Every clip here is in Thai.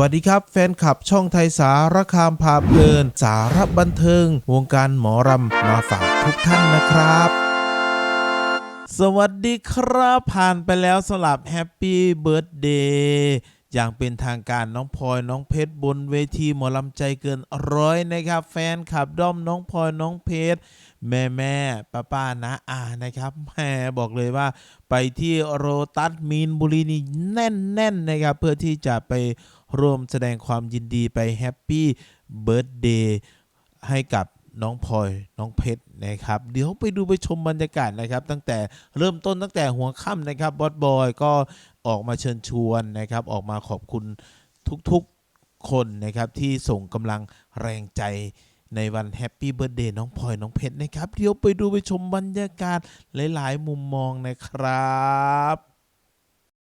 วัสดีครับ แฟนคลับช่องไทยสารคามพาเพลิน สารบันเทิง วงการหมอรำมาฝากทุกท่านนะครับสวัสดีครับ ผ่านไปแล้วสลับแฮปปี้เบิร์ดเดย์อย่างเป็นทางการน้องพลอยน้องเพชรบนเวทีหมอลำใจเกินร้อยนะครับ แฟนคลับด้อมน้องพลอยน้องเพชรแม่แม่ป้าป้านะอานะครับแม่บอกเลยว่า ไปที่โรตัสมีนบุรีนี่แน่นแน่นนะครับเพื่อที่จะไป ร่วมแสดงความยินดีไปแฮปปี้เบิร์ดเดย์ให้กับน้องพลอยน้องเพชรนะครับ เดี๋ยวไปดูไปชมบรรยากาศนะครับ ตั้งแต่เริ่มต้นตั้งแต่หัวค่ำนะครับบอสบอยก็ออกมาเชิญชวนนะครับ ออกมาขอบคุณทุกๆคนนะครับที่ส่งกำลังแรงใจในวันแฮปปี้เบิร์ดเดย์น้องพลอยน้องเพชรนะครับ เดี๋ยวไปดูไปชมบรรยากาศหลาย ๆ มุมมองนะครับ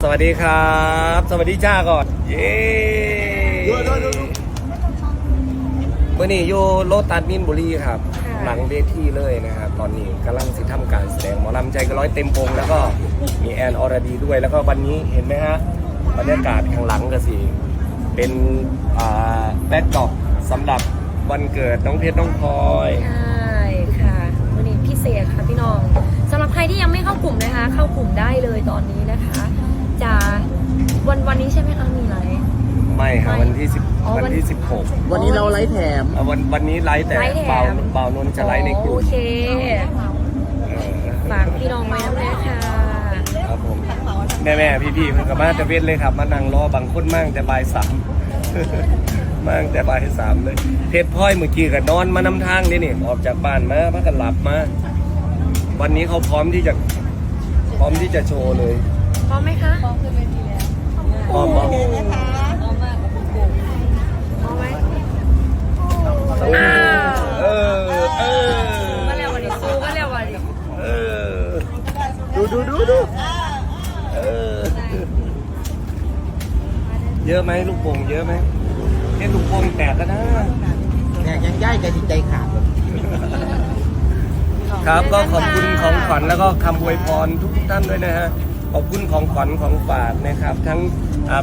สวัสดีครับ สวัสดีจ้าก่อน เย้เมื่อนี้อยู่โลตัสมินบุรีครับ หลังเวทีเลยนะครับ ตอนนี้กำลังสิทำการแสดงหมอลำใจกระร้อยเต็มวงแล้วก็มีแอนอรดีด้วย แล้วก็วันนี้เห็นไหมฮะบรรยากาศข้างหลังก็สิ เป็นอ่าแบ็คดรอปสำหรับวันเกิดน้องเพชรน้องพลอยใช่ค่ะวันนี้พิเศษค่ะพี่น้องสำหรับใครที่ยังไม่เข้ากลุ่มนะคะ เข้ากลุ่มได้เลยตอนนี้นะคะ จะวันวันนี้ใช่ไหมคะมีไลฟ์ ไม่ครับวันที่สิบอ๋อวัวันนที่สิบหกวันนี้เราไลฟ์แถมอะวันวันนี้ไลฟ์แต่ไลฟ์แถม เบาเบานนท์จะไลฟ์ในกลุ่โอมเคเออฝากพี่น้องไว้ด้วยค่ะครับผมแม่แม่พี่พี่ๆเพิ่นกับมาแต่เวทเลยครับ มานั่งรอบางคนมั่งแต่บ่ายสาม มั่งแต่บ่ายสามเลยเพชรพลอยเมื่อกี้ก็นอนมานำทางนี่นี่ออกจากบ้านมาพักกันหลับมา วันนี้เขาพร้อมที่จะพร้อมที่จะโชว์เลย พร้อมไหมคะพร้อมขึ้นเวทีแล้วพร้อมพร้อมพร้อมมากพร้อมไหมอ้าวเออเออก็เร็วกว่านี้สู้ก็เร็วกว่านี้เออดูดูดูดูเออเยอะไหมลูกโป่งเยอะไหมเอ้ลูกโป่งแตกกันนะเนี่ยยังย่ายใจใจขาดเลยครับก็ขอบคุณของขวัญแล้วก็คำอวยพรทุกท่านด้วยนะฮะ ขอบคุณของขวัญของฝากนะครับ ทั้ง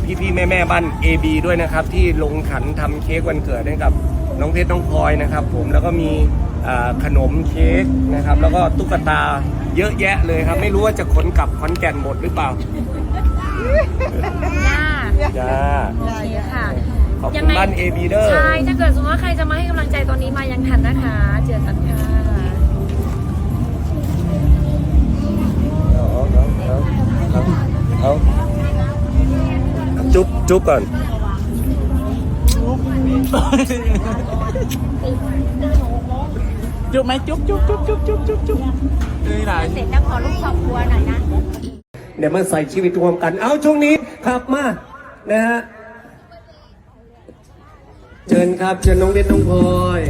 พี่าพี่ๆแม่แม่ๆบ้าน AB ด้วยนะครับ ที่ลงขันทำเค้กวันเกิดให้กับน้องเพชรน้องพลอยนะครับ ผมแล้วก็มีอ่าขนมเค้กนะครับ แล้วก็ตุ๊กตาเยอะแยะเลยครับ ไม่รู้ว่าจะขนกลับขอนแก่นหมดหรือเปล่าย่าจ้าโอเคค่ะขอบคุณบ้าน AB เด้อใช่ถ้าเกิดสมมติว่าใครจะมาให้กำลังใจตอนนี้มายังทันนะคะ เจอกันค่ะ จุ๊บจุ๊บก่อน จุ๊บไหมจุ๊บจุ๊บจุ๊บจุ๊บจุ๊บจุ๊บจุ๊บเอ้ยไหนเสร็จแล้วขอลูกครอบครัวหน่อยนะ เดี๋ยวมาใส่ชีวิตรวมกัน เอาช่วงนี้ครับมา นะฮะ เชิญครับ เชิญน้องเด่นน้องพลอย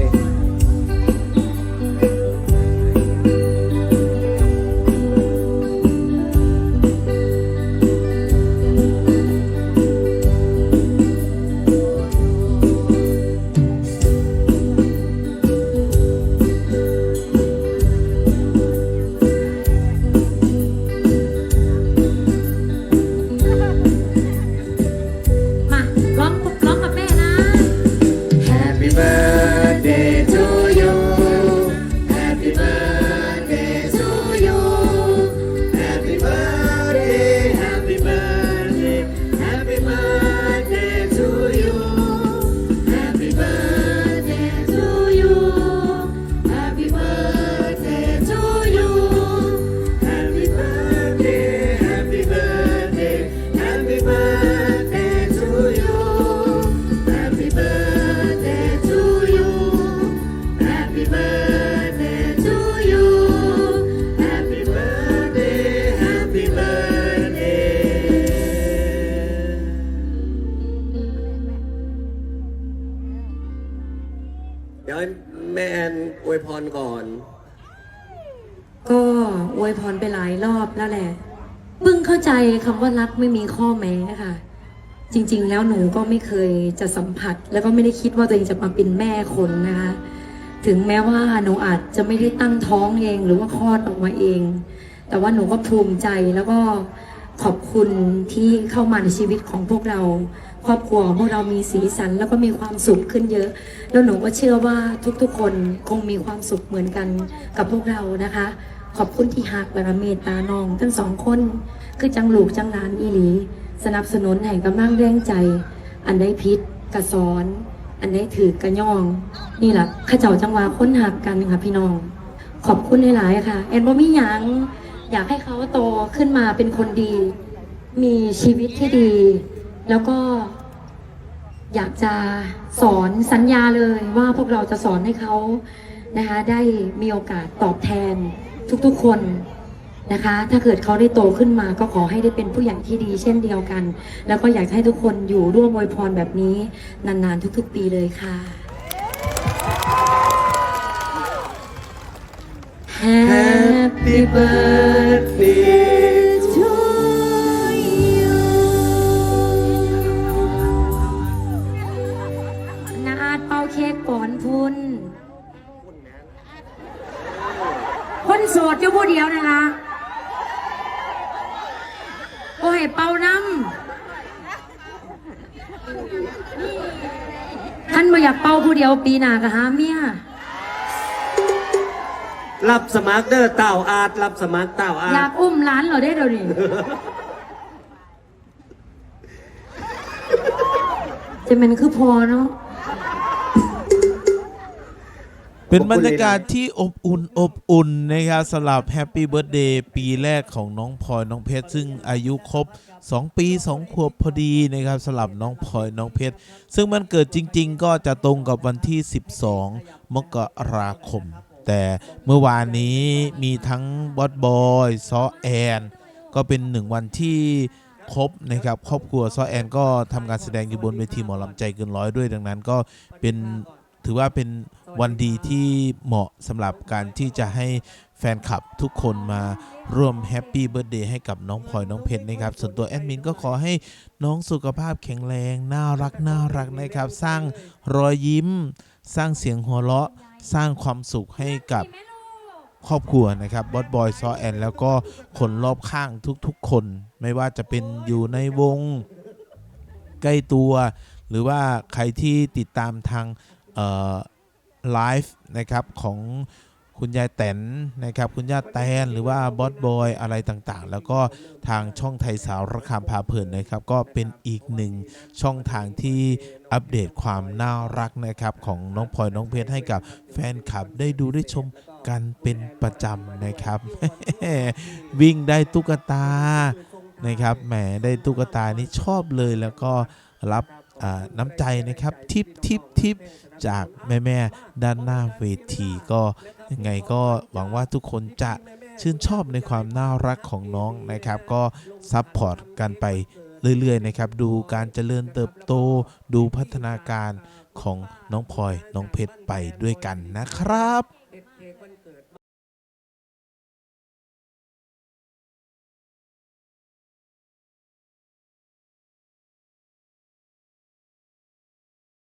เดี๋ยวแม่แอนอวยพรก่อน ก็อวยพรไปหลายรอบแล้วแหละเพิ่งเข้าใจคำว่ารักไม่มีข้อแม้ค่ะ จริง ๆ แล้วหนูก็ไม่เคยจะสัมผัส แล้วก็ไม่ได้คิดว่าตัวเองจะมาเป็นแม่คนนะคะ ถึงแม้ว่าหนูอาจจะไม่ได้ตั้งท้องเองหรือว่าคลอดออกมาเอง แต่ว่าหนูก็ภูมิใจแล้วก็ขอบคุณที่เข้ามาในชีวิตของพวกเรา ครอบครัวของพวกเรามีสีสันแล้วก็มีความสุขขึ้นเยอะ แล้วหนูก็เชื่อว่าทุกๆ คนคงมีความสุขเหมือนกันกับพวกเรานะคะ ขอบคุณที่หักและเมตตาน้อง ทั้งสองคนคือจังหลูกจังหลานอีหลี สนับสนุนให้กำลังแรงใจ อันได้พิษกระสอน อันได้ถือกระย่อง นี่แหละข้าเจ้าจังหวะค้นหักกันค่ะพี่น้อง ขอบคุณหลายๆค่ะแอนบ่มีหยังอยากให้เขาโตขึ้นมาเป็นคนดี มีชีวิตที่ดี แล้วก็อยากจะสอนสัญญาเลยว่าพวกเราจะสอนให้เขานะคะได้มีโอกาสตอบแทนทุกๆคนนะคะ ถ้าเกิดเขาได้โตขึ้นมาก็ขอให้ได้เป็นผู้ใหญ่ที่ดี เช่นเดียวกัน แล้วก็อยากให้ทุกคนอยู่ร่วมอวยพรแบบนี้นานๆ ทุกๆ ปีเลยค่ะ Happy birthday ดอยู่ผู้เดียวนะคะ โอ้ยเป่าน้ำท่านมาอยากเป่าผู้เดียวปีหน้าก็หาเมียรับสมัครเด้อเต่าอาดรับสมัครเต่าอาอยาดกอุ้มร้านเหรอได้เดี๋ยวนี้จะมันคือพอเนาะ เป็นบรรยากาศที่อบอุ่นอบอุ่นนะครับสำหรับแฮปปี้เบิร์ a เดย์ปีแรกของน้องพลอยน้องเพชร ซึ่งอายุครบ 2 ปี 2 ขวบพอดีนะครับสำหรับน้องพลอยน้องเพชร ซึ่งมันเกิดจริง ๆ ก็จะตรงกับวันที่ 12 มกราคม แต่เมื่อวานนี้มีทั้งบอสบอยซอแอน ก็เป็นหนึ่งวันที่ครบนะครับครอบครัวซอแอนก็ทำการแสดงอยู่บนเวทีหมอลำใจเกินร้อยด้วยดังนั้นก็เป็น ถือว่าเป็นวันดีที่เหมาะสำหรับการที่จะให้แฟนคลับทุกคนมาร่วมแฮปปี้เบิร์ดเดย์ให้กับน้องพลอยน้องเพชรนะครับ ส่วนตัวแอดมินก็ขอให้น้องสุขภาพแข็งแรง น่ารักน่ารักนะครับ สร้างรอยยิ้ม สร้างเสียงหัวเราะ สร้างความสุขให้กับครอบครัวนะครับบอสบอยซอแอนแล้วก็คนรอบข้างทุกๆ คน ไม่ว่าจะเป็นอยู่ในวงใกล้ตัว หรือว่าใครที่ติดตามทาง ไลฟ์นะครับของคุณยายแตนนะครับคุณย่าแตนหรือว่าบอสบอยอะไรต่างๆ แล้วก็ทางช่องไทยสาวระคามพาเพลินนะครับ ก็เป็นอีกหนึ่งช่องทางที่อัปเดตความน่ารักนะครับของน้องพลอยน้องเพชรให้กับแฟนคลับได้ดูได้ชมกันเป็นประจำนะครับ วิ่งได้ตุ๊กตานะครับแหมได้ตุ๊กตานี่ชอบเลยแล้วก็รับ น้ำใจนะครับทิปทิปทิปจากแม่แม่ด้านหน้าเวทีก็ยังไงก็หวังว่าทุกคนจะชื่นชอบในความน่ารักของน้องนะครับ ก็ซัพพอร์ตกันไปเรื่อยๆนะครับ ดูการเจริญเติบโต ดูพัฒนาการของน้องพลอยน้องเพชรไปด้วยกันนะครับ